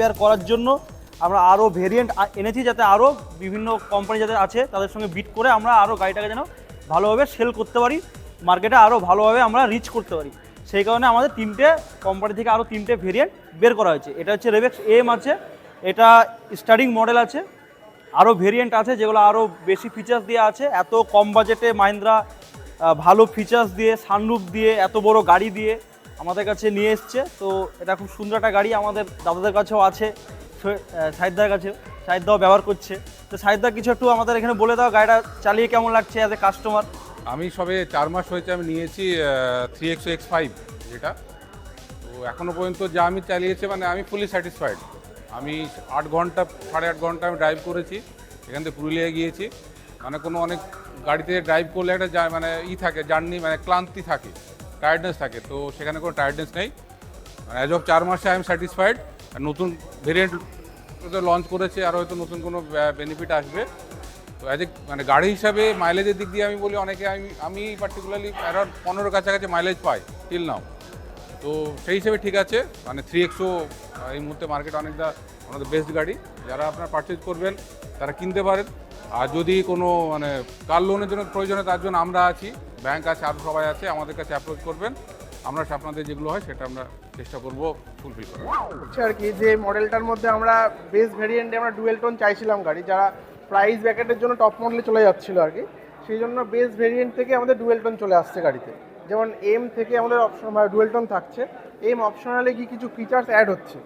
Compare করার জন্য আমরা আরও ভেরিয়েন্ট এনেছি যাতে আরও বিভিন্ন কোম্পানি যাদের আছে, তাদের সঙ্গে বিট করে আমরা আরও গাড়িটাকে যেন ভালোভাবে সেল করতে পারি মার্কেটে আরও ভালোভাবে আমরা রিচ করতে পারি। সেই কারণে আমাদের তিনটে কোম্পানি থেকে আরও তিনটে ভেরিয়েন্ট বের করা হয়েছে। এটা হচ্ছে রেবেক্স এম আছে, এটা স্টার্টিং মডেল আছে আরও ভেরিয়েন্ট আছে যেগুলো আরও বেশি ফিচার্স দিয়ে আছে। এত কম বাজেটে মাহিন্দ্রা ভালো ফিচার্স দিয়ে সানরুফ দিয়ে, এত বড় গাড়ি দিয়ে আমাদের কাছে নিয়ে এসছে। তো এটা খুব সুন্দর একটা গাড়ি আমাদের দাদাদের কাছেও আছে সাহিদার কাছে সাহিদাও ব্যবহার করছে। তো সাহিদা কিছু একটু আমাদের এখানে বলে দাও, গাড়িটা চালিয়ে কেমন লাগছে অ্যাজ এ কাস্টমার আমি সবে চার মাস হয়েছে আমি নিয়েছি থ্রি এক্স এক্স ফাইভ যেটা। তো এখনও পর্যন্ত যা আমি চালিয়েছি মানে আমি ফুলি স্যাটিসফাইড আমি আট ঘণ্টা, সাড়ে আট ঘণ্টা আমি ড্রাইভ করেছি, এখান থেকে পুরুলিয়ায় গিয়েছি। মানে কোনো অনেক গাড়িতে ড্রাইভ করলে একটা মানে ই থাকে জার্নি মানে ক্লান্তি থাকে। টায়ার্ডনেস থাকে, তো সেখানে কোনো টায়ার্ডনেস নেই। অ্যাজ অফ চার মাসে আই এম স্যাটিসফাইড আর নতুন ভেরিয়েন্ট লঞ্চ করেছে, আর হয়তো নতুন কোনো বেনিফিট আসবে। তো অ্যাজ এ মানে গাড়ি হিসাবে মাইলেজের দিক দিয়ে আমি বলি, অনেকে আমি আমি পার্টিকুলারলি অ্যারাউন্ড পনেরো কাছাকাছি মাইলেজ পাই টিল নাও তো সেই হিসেবে ঠিক আছে মানে থ্রি এক্সও এই মুহূর্তে মার্কেট অনেকটা আমাদের বেস্ট গাড়ি। যারা আপনারা পারচেজ করবেন, তারা কিনতে পারেন। আর যদি কোনো মানে কার লোনের জন্য প্রয়োজন হয়, তার জন্য আমরা আছি। ব্যাংক আছে আরও সবাই আছে, আমাদের কাছে অ্যাপ্রোচ করবেন। আমরা আপনাদের যেগুলো হয়, সেটা আমরা চেষ্টা করব ফুলফিল করার। হচ্ছে আর কি, যে মডেলটার মধ্যে আমরা বেস ভেরিয়েন্টে আমরা ডুয়েল টোন চাইছিলাম গাড়ি, যারা প্রাইস ব্যাকেটের জন্য টপ মডেলে চলে যাচ্ছিল আর কি, সেই জন্য বেস ভেরিয়েন্ট থেকে আমাদের ডুয়েল টোন চলে আসছে গাড়িতে। যেমন এম থেকে আমাদের অপশন ডুয়েল টোন থাকছে এম অপশনালে কি কিছু ফিচার্স অ্যাড হচ্ছে।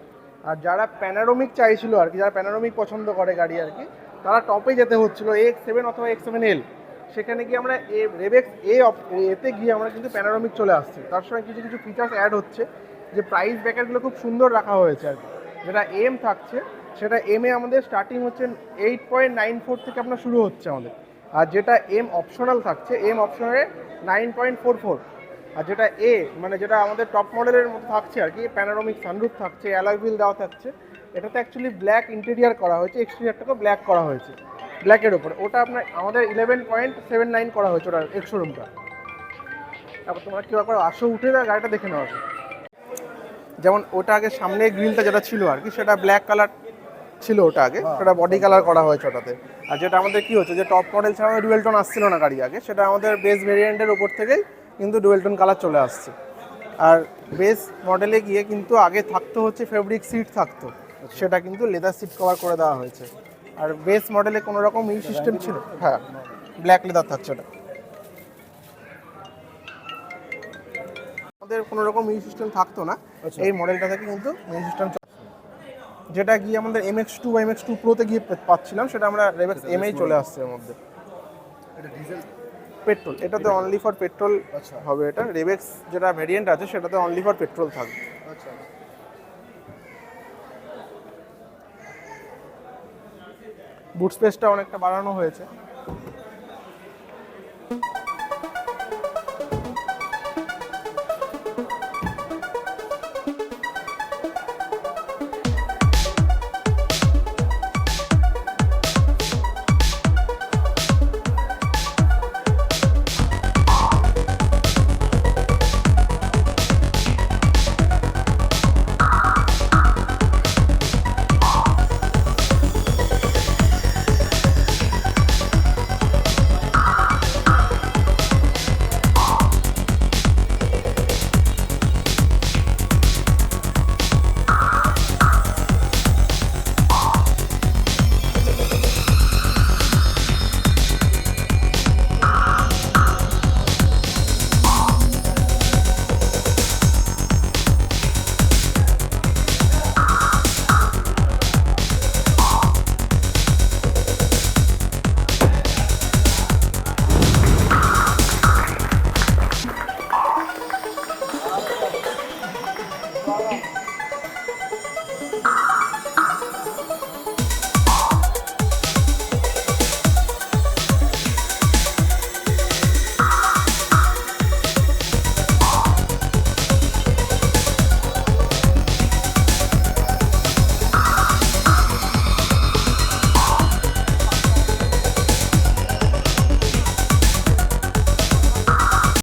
আর যারা প্যানারোমিক চাইছিল আর কি, যারা প্যানারোমিক পছন্দ করে গাড়ি আর কি তারা টপে যেতে হচ্ছিল এক্স সেভেন অথবা এক্স সেভেন এল সেখানে গিয়ে আমরা এ রেবেক্স এ এতে গিয়ে আমরা কিন্তু প্যানারোমিক চলে আসছে। তার সঙ্গে কিছু কিছু ফিচার্স অ্যাড হচ্ছে। যে প্রাইস ব্যাকারগুলো খুব সুন্দর রাখা হয়েছে আর কি। যেটা এম থাকছে, সেটা এম এ আমাদের স্টার্টিং হচ্ছে এইট পয়েন্ট নাইন ফোর থেকে আপনার শুরু হচ্ছে আমাদের। আর যেটা এম অপশনাল থাকছে এম অপশনালে নাইন পয়েন্ট ফোর ফোর আর যেটা এ মানে যেটা আমাদের টপ মডেলের মতো থাকছে আর কি প্যানারোমিক সানরুফ থাকছে অ্যালয় হুইল দেওয়া থাকছে। এটাতে অ্যাকচুয়ালি ব্ল্যাক ইন্টেরিয়ার করা হয়েছে এক্সটেরিয়ারটাকে ব্ল্যাক করা হয়েছে ব্ল্যাকের ওপরে ওটা আপনার আমাদের ইলেভেন পয়েন্ট সেভেন নাইন করা হয়েছে ওটা এক্সোরুমটা তারপর তোমরা কেউ একবার আসো উঠে দেয় গাড়িটা দেখে নেওয়া। যেমন ওটা আগে সামনে গ্রিলটা যেটা ছিল আর কি সেটা ব্ল্যাক কালার ছিল ওটা আগে। সেটা বডি কালার করা হয়েছে ওটাতে। আর যেটা আমাদের কি হচ্ছে যে টপ মডেল ছাড়া ডুয়েল টোন আসছিল না গাড়ি আগে সেটা আমাদের বেস ভেরিয়েন্টের উপর থেকেই কিন্তু ডুয়েলটন কালার চলে আসছে। আর বেস মডেলে গিয়ে কিন্তু আগে থাকতো হচ্ছে ফেব্রিক সিট থাকতো। সেটা কিন্তু লেদার সিট কভার করে দেওয়া হয়েছে। আর বেস মডেলে কোনো রকম ই সিস্টেম ছিল? হ্যাঁ। ব্ল্যাক লেদার থাকছে ওটা। আমাদের কোনো রকম ই সিস্টেম থাকতো না। এই মডেলটা থেকে কিন্তু ই সিস্টেম যেটা গিয়ে আমাদের এম এক্স টু বা এম এক্স টু প্রোতে গিয়ে পাচ্ছিলাম সেটা আমরা রেবেক্স এম এই চলে আসছে এর মধ্যে। পেট্রোল এটাতে অনলি ফর পেট্রোল হবে এটা। রেবেক্স যেটা ভেরিয়েন্ট আছে সেটাতে অনলি ফর পেট্রোল থাকবে। বুট স্পেসটা অনেকটা বাড়ানো হয়েছে।